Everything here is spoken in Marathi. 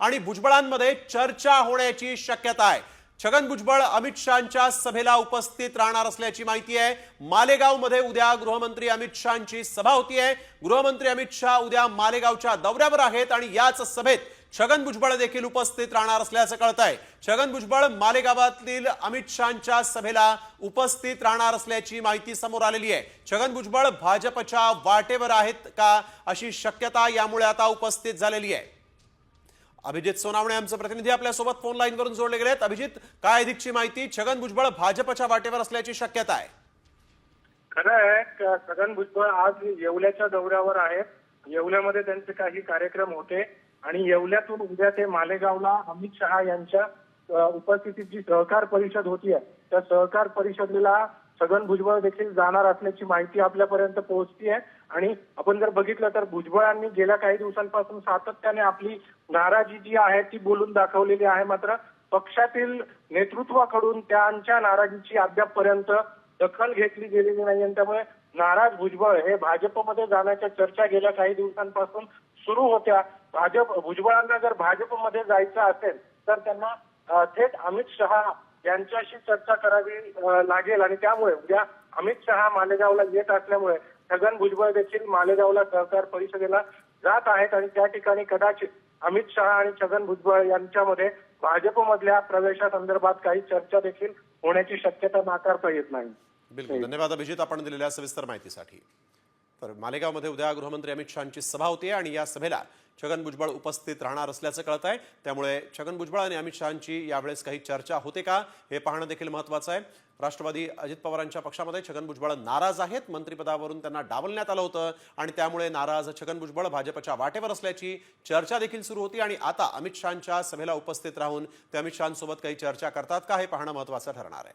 आणि भुजबळांमध्ये चर्चा होण्याची शक्यता आहे. छगन भुजबळ अमित शहाच्या सभेला उपस्थित राहणार असल्याची माहिती आहे. मालेगावमध्ये उद्या गृहमंत्री अमित शहाची सभा होतीये गृहमंत्री अमित शहा उद्या मालेगावच्या दौऱ्यावर आहेत आणि याच सभेत छगन भुजबळ देखील उपस्थित राहणार असल्याचं कळत आहे छगन भुजबळ मालेगावातील अमित शहाच्या सभेला उपस्थित राहणार असल्याची माहिती समोर आलेली आहे. छगन भुजबळ भाजपच्या वाटेवर आहेत का अशी शक्यता यामुळे आता उपस्थित झालेली आहे. अभिजित सोनावणे आमचे प्रतिनिधी आपल्यासोबत फोन लाईन वरून जोडले गेलेत. अभिजित काय अधिकची माहिती? छगन भुजबळ भाजपच्या वाटेवर असल्याची शक्यता आहे. खरं आहे छगन भुजबळ आज येवल्याच्या दौऱ्यावर आहेत. येवल्यामध्ये त्यांचे काही कार्यक्रम होते. आणि येवल्यातून उद्या ते मालेगावला अमित शहा यांच्या उपस्थितीत जी सहकार परिषद होती त्या सहकार परिषदेला छगन भुजबळ देखील जाणार असल्याची माहिती आपल्यापर्यंत पोहोचती आहे आणि आपण जर बघितलं तर भुजबळांनी गेल्या काही दिवसांपासून सातत्याने आपली नाराजी जी आहे ती बोलून दाखवलेली आहे मात्र पक्षातील नेतृत्वाकडून त्यांच्या नाराजीची अद्यापपर्यंत दखल घेतली गेलेली नाही आणि त्यामुळे नाराज भुजबळ हे भाजपमध्ये जाण्याच्या चर्चा गेल्या काही दिवसांपासून सुरू होत्या. भाजप भुजबळांना जर भाजपमध्ये जायचं असेल तर त्यांना थेट अमित शहा यांच्याशी चर्चा करावी लागेल आणि त्यामुळे उद्या अमित शहा मालेगावला येत असल्यामुळे छगन भुजबळ देखील मालेगावला सहकार परिषदेला जात आहेत आणि त्या ठिकाणी कदाचित अमित शहा आणि छगन भुजबळ यांच्यामध्ये भाजपमधल्या प्रवेशासंदर्भात काही चर्चा देखील होण्याची शक्यता नाकारता येत नाही. बिलकुल. धन्यवाद अभिजित. आपण दिलेल्या सविस्तर माहितीसाठी. तर मालेगावमध्ये उद्या गृहमंत्री अमित शहाची सभा होती आणि या सभेला छगन भुजबळ उपस्थित राहणार असल्याचं कळत आहे त्यामुळे छगन भुजबळ आणि अमित शहाची यावेळेस काही चर्चा होते का हे पाहणं देखील महत्वाचं आहे. राष्ट्रवादी अजित पवारांच्या पक्षामध्ये छगन भुजबळ नाराज आहेत. मंत्रिपदावरून त्यांना डावलण्यात आलं होतं आणि त्यामुळे नाराज छगन भुजबळ भाजपच्या वाटेवर असल्याची चर्चा देखील सुरू होती आणि आता अमित शहाच्या सभेला उपस्थित राहून ते अमित शहांसोबत काही चर्चा करतात का हे पाहणं महत्वाचं ठरणार आहे.